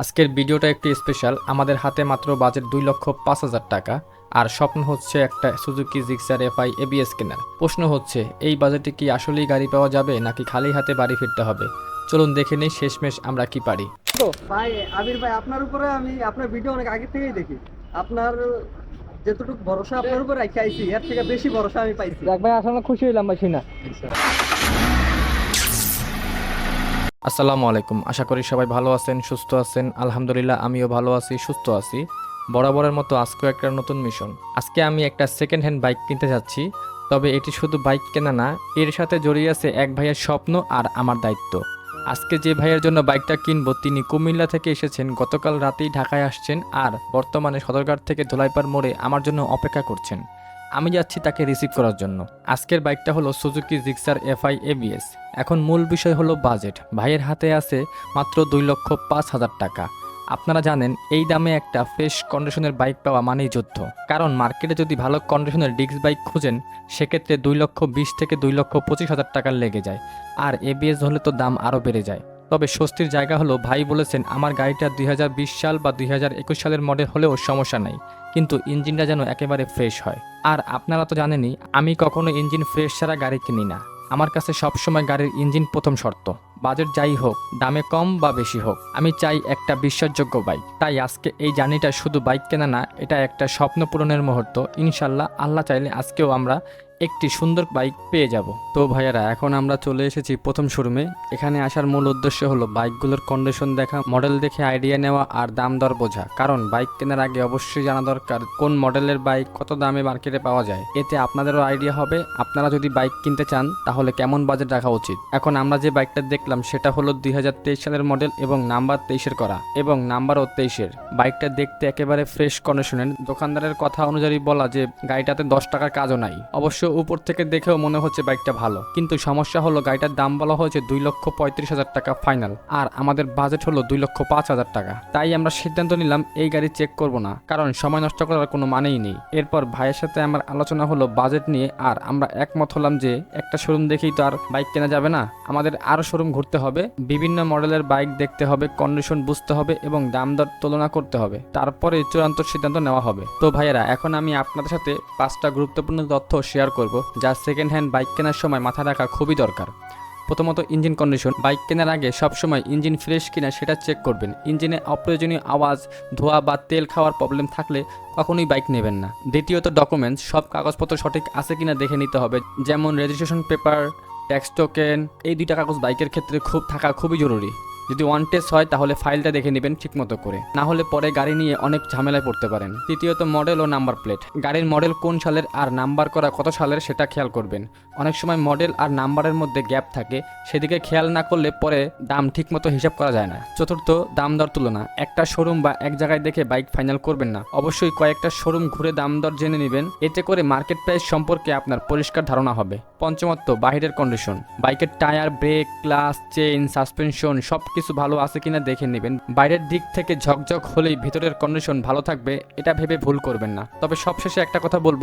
আজকের ভিডিওটা একটু স্পেশাল আমাদের হাতে মাত্র বাজেট দুই লক্ষ পাঁচ হাজার টাকা। আর স্বপ্ন হচ্ছে একটা সুজুকি জিক্সার এফআই এবিএস কেনার। প্রশ্ন হচ্ছে এই বাজেটে কি আসলেই গাড়ি পাওয়া যাবে নাকি খালি হাতে বাড়ি ফিরতে হবে? চলুন দেখে নেই শেষমেশ আমরা কি পারি। ভাই আবির ভাই আপনার উপরে আমি আপনার ভিডিও অনেক আগে থেকেই দেখি। আপনার যতটুকু ভরসা আপনার উপর রেখে আইছি এর থেকে বেশি ভরসা আমি পাইছি। যাক ভাই আসলে খুশি হইলাম ভাই শুনা আসসালামু আলাইকুম। আশা করি সবাই ভালো আছেন, সুস্থ আছেন। আলহামদুলিল্লাহ, আমিও ভালো আছি, সুস্থ আছি। বরাবরের মতো আজকেও একটা নতুন মিশন। আজকে আমি একটা সেকেন্ড হ্যান্ড বাইক কিনতে যাচ্ছি, তবে এটি শুধু বাইক কেনা না, এর সাথে জড়িয়ে আছে এক ভাইয়ের স্বপ্ন আর আমার দায়িত্ব। আজকে যে ভাইয়ের জন্য বাইকটা কিনবো, তিনি কুমিল্লা থেকে এসেছেন, গতকাল রাতেই ঢাকায় আসছেন আর বর্তমানে সদরঘাট থেকে ধোলাইপার মোড়ে আমার জন্য অপেক্ষা করছেন। আমি যাচ্ছি তাকে রিসিভ করার জন্য। আজকের বাইকটা হলো সুজুকি জিক্সার এফআই এবিএস এখন মূল বিষয় হলো বাজেট ভাইয়ের হাতে আছে মাত্র দুই লক্ষ পাঁচ হাজার টাকা। আপনারা জানেন, এই দামে একটা ফ্রেশ কন্ডিশনের বাইক পাওয়া মানেই যুদ্ধ। কারণ মার্কেটে যদি ভালো কন্ডিশনের ডিস্ক বাইক খুঁজেন, সেক্ষেত্রে দুই লক্ষ বিশ থেকে দুই লক্ষ পঁচিশ হাজার টাকার লেগে যায়। আর এবিএস হলে তো দাম আরও বেড়ে যায়। তবে স্বস্তির জায়গা হলো, ভাই বলেছেন, আমার গাড়িটা দুই হাজার বিশ সাল বা দুই হাজার একুশ সালের মডেল হলেও সমস্যা নাই। কিন্তু ইঞ্জিনটা যেন একেবারে ফ্রেশ হয়। আর আপনারা তো জানেনই, আমি কখনো ইঞ্জিন ফ্রেশ ছাড়া গাড়ি কিনি না। আমার কাছে সবসময় গাড়ির ইঞ্জিন প্রথম শর্ত বাজেট যাই হোক, দামে কম বা বেশি হোক। আমি চাই একটা বিশ্বাসযোগ্য বাইক তাই আজকে এই জার্নিটা শুধু বাইক কেনা না, এটা একটা স্বপ্ন পূরণের মুহূর্ত। ইনশাল্লাহ, আল্লাহ চাইলে আজকেও আমরা একটি সুন্দর বাইক পেয়ে যাব। তো ভাইয়ারা, এখন আমরা চলে এসেছি প্রথম শোরুমে। এখানে আসার মূল উদ্দেশ্য হলো বাইকগুলোর কন্ডিশন দেখা মডেল দেখে আইডিয়া নেওয়া আর দাম দর বোঝা। কারণ বাইক কেনার আগে অবশ্যই জানা দরকার কোন মডেলের বাইক কত দামে মার্কেটে পাওয়া যায়। এতে আপনাদেরও আইডিয়া হবে। আপনারা যদি বাইক কিনতে চান, তাহলে কেমন বাজেট রাখা উচিত? এখন আমরা যে বাইকটা দেখলাম, সেটা হলো দুই হাজার তেইশ সালের মডেল এবং নাম্বার তেইশের করা এবং নাম্বারও তেইশের। বাইকটা দেখতে একেবারে ফ্রেশ কন্ডিশনের দোকানদারের কথা অনুযায়ী বলা যে, গাড়িটাতে দশ টাকার কাজও নাই। অবশ্য উপর থেকে দেখেও মনে হচ্ছে বাইকটা ভালো। কিন্তু সমস্যা হলো গাড়িটার দাম বলা হয়েছে দুই লক্ষ পঁয়ত্রিশ হাজার টাকা ফাইনাল। আর আমাদের বাজেট হলো দুই লক্ষ পাঁচ হাজার টাকা। তাই আমরা সিদ্ধান্ত নিলাম এই গাড়ি চেক করব না, কারণ সময় নষ্ট করার কোনো মানেই নেই। এরপর ভাইয়ের সাথে আমার আলোচনা হলো বাজেট নিয়ে, আর আমরা একমত হলাম যে একটা শোরুম দেখেই তো আর বাইক কেনা যাবে না। আমাদের আরও শোরুম ঘুরতে হবে, বিভিন্ন মডেলের বাইক দেখতে হবে, কন্ডিশন বুঝতে হবে এবং দাম দর তুলনা করতে হবে। তারপরে চূড়ান্ত সিদ্ধান্ত নেওয়া হবে। তো ভাইয়েরা, এখন আমি আপনাদের সাথে পাঁচটা গুরুত্বপূর্ণ তথ্য শেয়ার করব, যা সেকেন্ড হ্যান্ড বাইক কেনার সময় মাথা রাখা খুবই দরকার। প্রথমত ইঞ্জিন কন্ডিশন বাইক কেনার আগে সবসময় ইঞ্জিন ফ্রেশ কিনা সেটা চেক করবেন। ইঞ্জিনে অপ্রয়োজনীয় আওয়াজ, ধোয়া বা তেল খাওয়ার প্রবলেম থাকলে কখনোই বাইক নেবেন না। দ্বিতীয়ত ডকুমেন্টস সব কাগজপত্র সঠিক আছে কিনা দেখে নিতে হবে, যেমন রেজিস্ট্রেশন পেপার ট্যাক্স টোকেন এই দুইটা কাগজ বাইকের ক্ষেত্রে খুব থাকা খুবই জরুরি। যদি ওয়ান টেস্ট হয়, তাহলে ফাইলটা দেখে নেবেন ঠিকমতো করে। না হলে পরে গাড়ি নিয়ে অনেক ঝামেলায় পড়তে পারেন। তৃতীয়ত মডেল ও নাম্বার প্লেট গাড়ির মডেল কোন সালের আর নাম্বার করা কত সালের সেটা খেয়াল করবেন। অনেক সময় মডেল আর নাম্বারের মধ্যে গ্যাপ থাকে, সেদিকে খেয়াল না করলে পরে দাম ঠিকমতো হিসাব করা যায় না। চতুর্থ, দাম দর তুলনা। একটা শোরুম বা এক জায়গায় দেখে বাইক ফাইনাল করবেন না। অবশ্যই কয়েকটা শোরুম ঘুরে দাম দর জেনে নেবেন। এতে করে মার্কেট প্রাইস সম্পর্কে আপনার পরিষ্কার ধারণা হবে। পঞ্চমত্ব, বাহিরের কন্ডিশন বাইকের tyre brake class chain suspension সব কিছু ভালো আছে কিনা দেখে নেবেন। বাইরের দিক থেকে ঝকঝক হলেই ভেতরের কন্ডিশন ভালো থাকবে, এটা ভেবে ভুল করবেন না। তবে সবশেষে একটা কথা বলব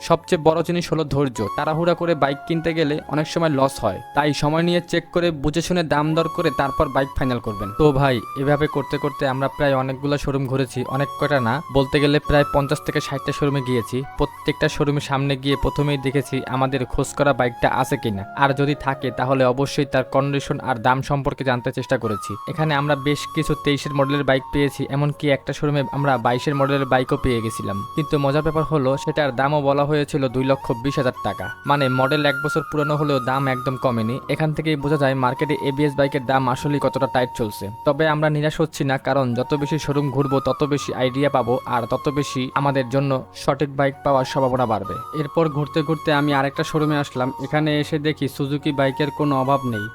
সবচেয়ে বড় জিনিস হলো ধৈর্য। তাড়াহুড়া করে বাইক কিনতে গেলে অনেক সময় লস হয়। তাই সময় নিয়ে চেক করে, বুঝে শুনে দাম দর করে তারপর বাইক ফাইনাল করবেন। তো ভাই, এভাবে করতে করতে আমরা প্রায় অনেকগুলো শোরুম ঘুরেছি, অনেক কটা না? বলতে গেলে প্রায় পঞ্চাশ থেকে ষাটটা শোরুমে গিয়েছি। প্রত্যেকটা শোরুমের সামনে গিয়ে প্রথমেই দেখেছি আমাদের খোঁজ করা বাইকটা আছে কিনা। আর যদি থাকে, তাহলে অবশ্যই তার কন্ডিশন আর দাম সম্পর্কে জানতে চেষ্টা করেছি। এখানে আমরা বেশ কিছু তেইশের মডেলের বাইক পেয়েছি, এমনকি একটা শোরুমে আমরা বাইশের মডেলের বাইকও পেয়ে গেছিলাম। কিন্তু মজার ব্যাপার হলো, সেটার দামও বলা হয়েছিল দুই লক্ষ বিশ হাজার টাকা। মানে মডেল এক বছর পুরনো হলেও দাম একদম কমেনি। এখান থেকেই বোঝা যায় মার্কেটে এবিএস বাইকের দাম আসলেই কতটা টাইট চলছে। তবে আমরা নিরাশ হচ্ছি না, কারণ যত বেশি শোরুম ঘুরবো, তত বেশি আইডিয়া পাবো আর তত বেশি আমাদের জন্য সঠিক বাইক পাওয়ার সম্ভাবনা বাড়বে। এরপর ঘুরতে ঘুরতে আমি আরেকটা শোরুমে আসলাম। এখানে এসে দেখি সুজুকি বাইকের কোনো অভাব নেই।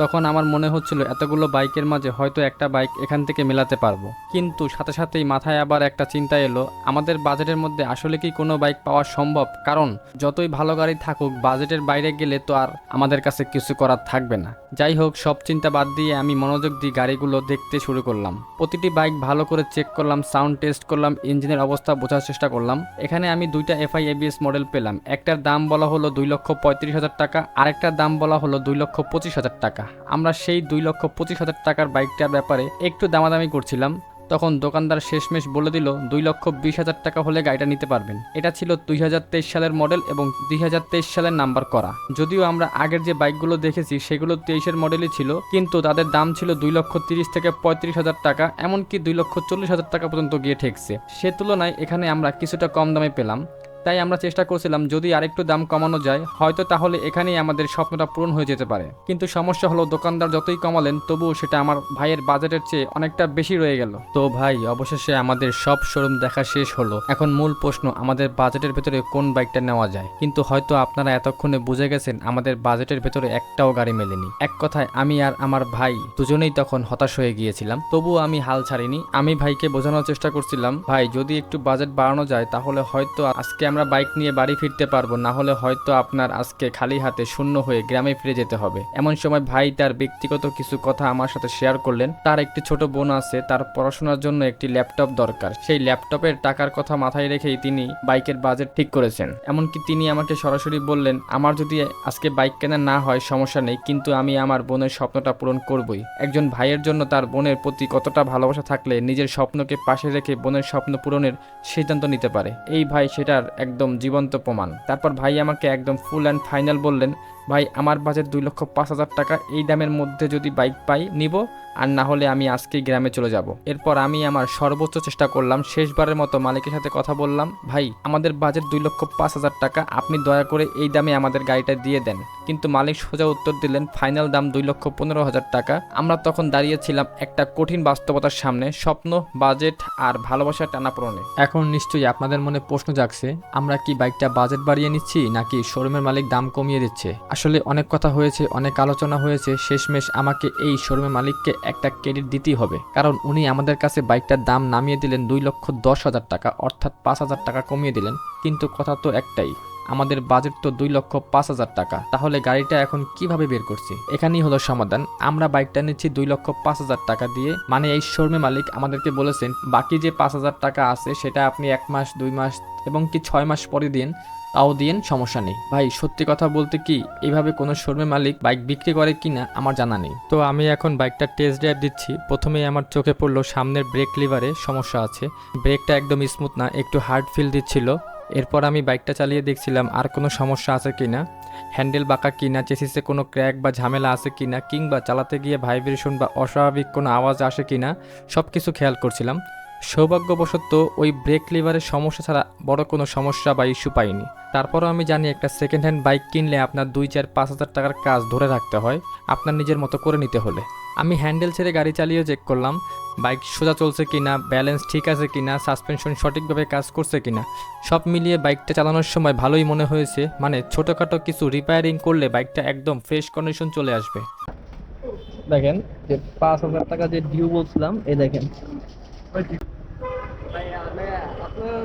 তখন আমার মনে হচ্ছিল এতগুলো বাইকের মাঝে হয়তো একটা বাইক এখান থেকে মেলাতে পারব। কিন্তু সাথে সাথেই মাথায় আবার একটা চিন্তা এলো, আমাদের বাজেটের মধ্যে আসলে কি কোনো বাইক পাওয়া সম্ভব? কারণ যতই ভালো গাড়ি থাকুক, বাজেটের বাইরে গেলে তো আর আমাদের কাছে কিছু করার থাকবে না। যাই হোক, সব চিন্তা বাদ দিয়ে আমি মনোযোগ দিয়ে গাড়িগুলো দেখতে শুরু করলাম। প্রতিটি বাইক ভালো করে চেক করলাম, সাউন্ড টেস্ট করলাম, ইঞ্জিনের অবস্থা বোঝার চেষ্টা করলাম। এখানে আমি দুইটা এফআই এবিএস মডেল পেলাম। একটার দাম বলা হলো দুই লক্ষ পঁয়ত্রিশ হাজার টাকা, আরেকটার দাম বলা হলো দুই লক্ষ পঁচিশ হাজার টাকা। আমরা সেই দুই লক্ষ পঁচিশ হাজার টাকার বাইকটার ব্যাপারে একটু দামাদামি করছিলাম, তখন দোকানদার শেষমেশ বলে দিল, দুই লক্ষ বিশ হাজার টাকা হলে গাড়িটা নিতে পারবেন। এটা ছিল দুই হাজার তেইশ সালের মডেল এবং দুই হাজার তেইশ সালের নাম্বার করা। যদিও আমরা আগের যে বাইকগুলো দেখেছি, সেগুলো তেইশের মডেলই ছিল, কিন্তু তাদের দাম ছিল দুই লক্ষ তিরিশ থেকে পঁয়ত্রিশ হাজার টাকা, এমনকি দুই লক্ষ চল্লিশ হাজার টাকা পর্যন্ত গিয়ে ঠেকছে। সে তুলনায় এখানে আমরা কিছুটা কম দামে পেলাম। তাই আমরা চেষ্টা করছিলাম যদি আরেকটু দাম কমানো যায়, হয়তো তাহলে এখানেই আমাদের স্বপ্নটা পূরণ হয়ে যেতে পারে। কিন্তু সমস্যা হলো দোকানদার যতই কমালেন, তবুও সেটা আমার ভাইয়ের বাজেটের চেয়ে অনেকটা বেশি রয়ে গেল। তো ভাই, অবশেষে আমাদের সব শোরুম দেখা শেষ হলো। এখন মূল প্রশ্ন, আমাদের বাজেটের ভেতরে কোন বাইকটা নেওয়া যায়? কিন্তু হয়তো আপনারা এতক্ষণে বুঝে গেছেন, আমাদের বাজেটের ভেতরে একটাও গাড়ি মেলেনি। এক কথায়, আমি আর আমার ভাই দুজনেই তখন হতাশ হয়ে গিয়েছিলাম। তবুও আমি হাল ছাড়িনি। আমি ভাইকে বোঝানোর চেষ্টা করছিলাম, ভাই, যদি একটু বাজেট বাড়ানো যায়, তাহলে হয়তো আজকে আমরা বাইক নিয়ে বাড়ি ফিরতে পারব, না হলে হয়তো আপনার আজকে খালি হাতে শূন্য হয়ে গ্রামে ফিরে যেতে হবে। এমন সময় ভাই তার ব্যক্তিগত কিছু কথা আমার সাথে শেয়ার করলেন। তার একটি ছোট বোন আছে, তার পড়াশোনার জন্য একটি ল্যাপটপ দরকার। সেই ল্যাপটপের টাকার কথা মাথায় রেখেই তিনি বাইকের বাজেট ঠিক করেছেন। এমনকি তিনি আমাকে সরাসরি বললেন, আমার যদি আজকে বাইক কেনা না হয়, সমস্যা নেই, কিন্তু আমি আমার বোনের স্বপ্নটা পূরণ করবই। একজন ভাইয়ের জন্য তার বোনের প্রতি কতটা ভালোবাসা থাকলে নিজের স্বপ্নকে পাশে রেখে বোনের স্বপ্ন পূরণের সিদ্ধান্ত নিতে পারে। এই ভাই সেটার একদম জীবন্ত প্রমাণ। তারপর ভাই আমাকে একদম ফুল অ্যান্ড ফাইনাল বললেন, ভাই, আমার বাজেট দুই লক্ষ পাঁচ হাজার টাকা, এই দামের মধ্যে যদি বাইক পাই, নিব আর না হলে আমি আজকেই গ্রামে চলে যাব। এরপর আমি আমার সর্বোচ্চ চেষ্টা করলাম, শেষবারের মতো মালিকের সাথে কথা বললাম, ভাই, আমাদের বাজেট দুই লক্ষ পাঁচ হাজার টাকা, আপনি দয়া করে এই দামে আমাদের গাড়িটা দিয়ে দেন। কিন্তু মালিক সোজা উত্তর দিলেন, ফাইনাল দাম দুই লক্ষ পনেরো হাজার টাকা। আমরা তখন দাঁড়িয়েছিলাম একটা কঠিন বাস্তবতার সামনে, স্বপ্ন বাজেট আর ভালোবাসার টানাপোড়নে। এখন নিশ্চয়ই আপনাদের মনে প্রশ্ন জাগছে, আমরা কি বাইকটা বাজেট বাড়িয়ে নিচ্ছি, নাকি শোরুমের মালিক দাম কমিয়ে দিচ্ছে? আসলে অনেক কথা হয়েছে, অনেক আলোচনা হয়েছে, শেষমেশ আমাকে এই শোরুমের মালিককে একটা ক্রেডিট দিতেই হবে। কারণ উনি আমাদের কাছে বাইকটার দাম নামিয়ে দিলেন দুই লক্ষ দশ হাজার টাকা, অর্থাৎ পাঁচ হাজার টাকা কমিয়ে দিলেন। কিন্তু কথা তো একটাই, আমাদের বাজেট তো দুই লক্ষ পাঁচ হাজার টাকা। তাহলে গাড়িটা এখন কীভাবে বের করছি? এখানেই হলো সমাধান। আমরা বাইকটা নিচ্ছি দুই লক্ষ পাঁচ হাজার টাকা দিয়ে। মানে এই শর্মে মালিক আমাদেরকে বলেছেন, বাকি যে পাঁচ হাজার টাকা আছে, সেটা আপনি এক মাস, দুই মাস এবং কি ছয় মাস পরে দিন। তাও দিয়েন সমস্যা নেই। ভাই, সত্যি কথা বলতে কি এইভাবে কোনো শোরুমে মালিক বাইক বিক্রি করে কিনা আমার জানা নেই। তো আমি এখন বাইকটা টেস্ট ড্রাইভ দিচ্ছি। প্রথমেই আমার চোখে পড়ল সামনের ব্রেক লিভারে সমস্যা আছে। ব্রেকটা একদম স্মুথ না, একটু হার্ড ফিল দিচ্ছিল। এরপর আমি বাইকটা চালিয়ে দেখছিলাম, আর কোনো সমস্যা আছে কিনা? হ্যান্ডেল বাঁকা কিনা? চেসিসে কোনো ক্র্যাক বা ঝামেলা আছে কিনা? কিংবা চালাতে গিয়ে ভাইব্রেশন বা অস্বাভাবিক কোনো আওয়াজ আসে কিনা? সব কিছু খেয়াল করছিলাম। সৌভাগ্যবশত, ওই ব্রেক লিভারের সমস্যা ছাড়া বড় কোনো সমস্যা বা ইস্যু পাইনি। তারপরও আমি জানি একটা সেকেন্ড হ্যান্ড বাইক কিনলে আপনার দুই চার পাঁচ হাজার টাকার কাজ ধরে রাখতে হয়, আপনার নিজের মতো করে নিতে হলে। আমি হ্যান্ডেল ছেড়ে গাড়ি চালিয়ে চেক করলাম বাইক সোজা চলছে কিনা ব্যালেন্স ঠিক আছে কিনা সাসপেনশন সঠিকভাবে কাজ করছে কিনা, সব মিলিয়ে বাইকটা চালানোর সময় ভালোই মনে হয়েছে মানে ছোটোখাটো কিছু রিপেয়ারিং করলে বাইকটা একদম ফ্রেশ কন্ডিশন চলে আসবে। দেখেন, যে পাঁচ হাজার টাকা যে ডিউ বলছিলাম, এই দেখেন। আপনার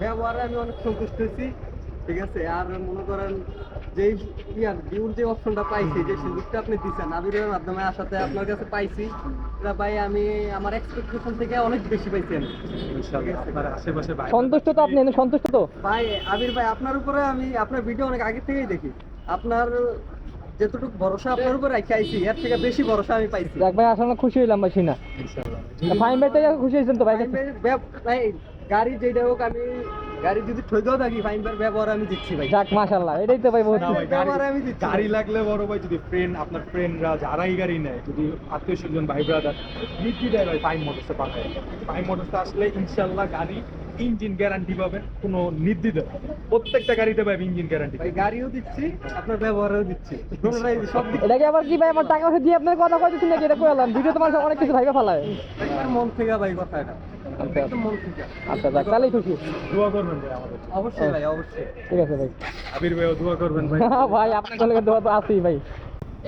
ব্যবহারে আমি অনেক সন্তুষ্ট হয়েছি ঠিক আছে? আর মনে করেন যে ইয়ার ডিউর যে অপশনটা পাইছি যে সুযোগটা আপনি দিচ্ছেন আবিরের মাধ্যমে আসাতে আপনার কাছে পাইছি ভাই আমি আমার এক্সপেকটেশন থেকে অনেক বেশি পাইছি আমি। সন্তুষ্ট তো আপনি সন্তুষ্ট তো? ভাই আবির ভাই আপনার উপরে আমি আপনার ভিডিও অনেক আগে থেকেই দেখি। আপনার যেতটুকু ভরসা আপনার উপরে রেখে আইছি এর থেকে বেশি ভরসা আমি পাইছি। দেখ ভাই আসলে খুশি হইলাম ভাই শুনা ফাইন ভাই থেকে খুশি হয়েছেন তো ভাই? ভাই, গাড়ি যেটা হোক আমি গাড়ি যদি ঠইকেও থাকি ফাইন ভাইয়ের ব্যবহার আমি দিচ্ছি ভাই। যাক মাশাল্লাহ এটাই তো ভাই বহুত ব্যবহার আমি দিচ্ছি। গাড়ি লাগলে বড় ভাই যদি ফ্রেন্ড আপনার ফ্রেন্ডরা যারাই গাড়ি নেয় যদি আত্মীয় স্বজন ভাই ব্রাদার নির্দ্বিধায় ভাই ফাইন মোটরসে পাঠায়। ফাইন মোটরসে আসলে ইনশাল্লাহ গাড়ি ইঞ্জিন গ্যারান্টি পাবেন কোনো নির্দ্বিধায় প্রত্যেকটা গাড়িতে ভাই ইঞ্জিন গ্যারান্টি গাড়িও দিচ্ছি আপনার ব্যবহারও দিচ্ছি। এটা কি আবার কি ভাই? আমার টাকা দিয়ে আপনার কথা কইতেছেন নাকি? এটা কইলাম। ভিডিও তোমার অনেক কিছু ভাইবা ফেলায়। একবার মন থেকে ভাই কথা এটা। মন আচ্ছা যাক তাহলেই খুশি। দোয়া করবেন ভাই আমাদের। অবশ্যই ভাই অবশ্যই। ঠিক আছে ভাই। আবির ভাইও দোয়া করবেন ভাই। ভাই আপনার ছেলেকে দোয়া তো আছেই ভাই।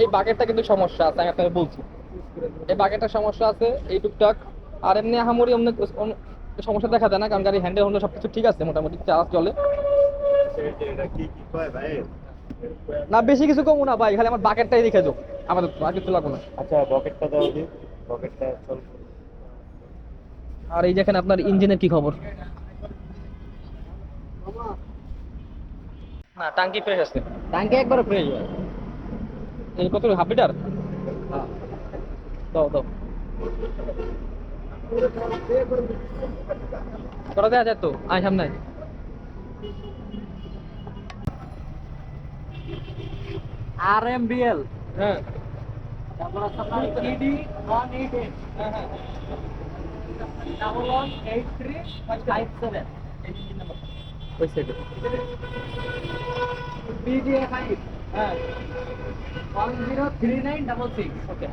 এই বাকেটটা কিন্তু সমস্যা আছে আমি আপনাকে বলছি। এই বাকেটটার সমস্যা আছে এই টুকটাক। আর এমনি আহামরি অন্য সমস্যা দেখা যায় না কারণ গাড়ি হ্যান্ডেল হ্যান্ডেল সব কিছু ঠিক আছে মোটামুটি চার্জ চলে। এটা কি কি কয় ভাই না বেশি কিছু কমু না ভাই খালি আমার বাকেটটাই দেখে যাও আমাদের আর কিছু লাগবে না। আচ্ছা পকেটটা দাও দিন পকেটটা চল। আর এই দেখেন আপনার ইঞ্জিনের কি খবর? না ট্যাঙ্কি ফ্রেশ আছে। টাঙ্কি একবার ফ্রেশ ভাই। এই কত হাফ লিটার? হ্যাঁ। দাও দাও। কটা দেওয়া যায় তো? আয় সামনে। আর এম বিএল হ্যাঁ। তারপর আপনার E D one eight eight double one eight three five seven. ওই সাইডে বিডিএ ফাইভ হ্যাঁ। One zero three nine double six okay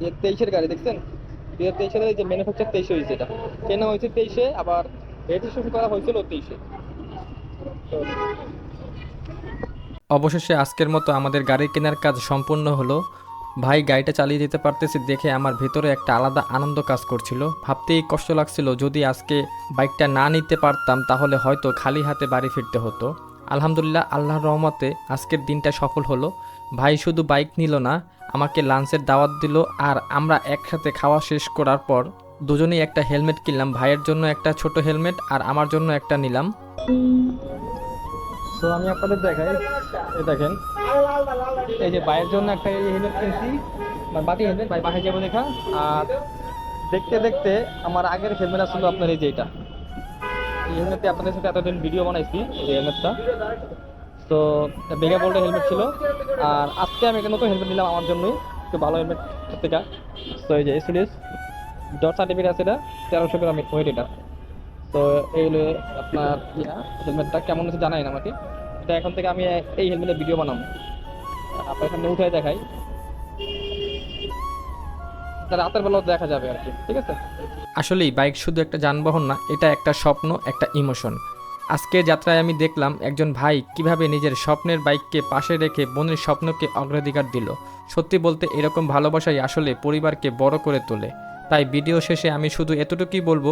যে তেইশের গাড়ি, দেখছেন? দু হাজার তেইশের যে ম্যানুফ্যাকচার তেইশে হয়েছে এটা। কেনা হয়েছে তেইশে, আবার রেজিস্ট্রেশন করা হয়েছিল তেইশে। অবশেষে আজকের মতো আমাদের গাড়ি কেনার কাজ সম্পূর্ণ হলো। ভাই, গাড়িটা চালিয়ে যেতে পারতেছি দেখে আমার ভেতরে একটা আলাদা আনন্দ কাজ করছিল। ভাবতেই কষ্ট লাগছিল, যদি আজকে বাইকটা না নিতে পারতাম, তাহলে হয়তো খালি হাতে বাড়ি ফিরতে হতো। আলহামদুলিল্লাহ, আল্লাহর রহমতে আজকের দিনটা সফল হলো। ভাই শুধু বাইক নিল না, আমাকে লাঞ্চের দাওয়াত দিল আর আমরা একসাথে খাওয়া শেষ করার পর দুজনেই একটা হেলমেট কিনলাম। ভাইয়ের জন্য একটা ছোট হেলমেট আর আমার জন্য একটা নিলাম। তো আমি আপনাদের দেখাই। দেখেন, এই যে ভাইয়ের জন্য একটা হেলমেট কিনছি। মানে বাতি হেলমেট, ভাই বাসায় যাব দেখা। আর দেখতে দেখতে আমার আগের হেলমেট আসলো আপনার এই যে এটা। এই হেলমেটটি আপনাদের সাথে এতদিন ভিডিও বানাইছি, এই হেলমেটটা। তো বেগা বোল্টের হেলমেট ছিল। আর আজকে আমি একটা নতুন হেলমেট নিলাম আমার জন্যই। একটু ভালো হেলমেট থেকে তো এই যে এসিডিস ডট সার্টিফিকেট আছে এটা, তেরোশো গ্রাম ওয়েট এটা। তো এই হলো আপনার হেলমেটটা কেমন হচ্ছে জানাই না আমাকে। এটা এখন থেকে আমি এই হেলমেটের ভিডিও বানাবো। আপনার সামনে উঠে দেখাই। রাতের বেলাও দেখা যাবে আর কি, ঠিক আছে? আসলেই বাইক শুধু একটা যানবাহন না, এটা একটা স্বপ্ন, একটা ইমোশন আজকে যাত্রায় আমি দেখলাম একজন ভাই কীভাবে নিজের স্বপ্নের বাইককে পাশে রেখে বোনের স্বপ্নকে অগ্রাধিকার দিল। সত্যি বলতে এরকম ভালোবাসাই আসলে পরিবারকে বড় করে তোলে। তাই ভিডিও শেষে আমি শুধু এতটুকুই বলব,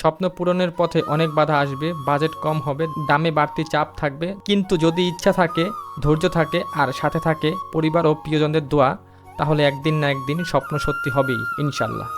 স্বপ্ন পূরণের পথে অনেক বাধা আসবে, বাজেট কম হবে, দামে বাড়তি চাপ থাকবে, কিন্তু যদি ইচ্ছা থাকে, ধৈর্য থাকে আর সাথে থাকে পরিবার ও প্রিয়জনদের দোয়া, তাহলে একদিন না একদিন স্বপ্ন সত্যি হবেই, ইনশাল্লাহ।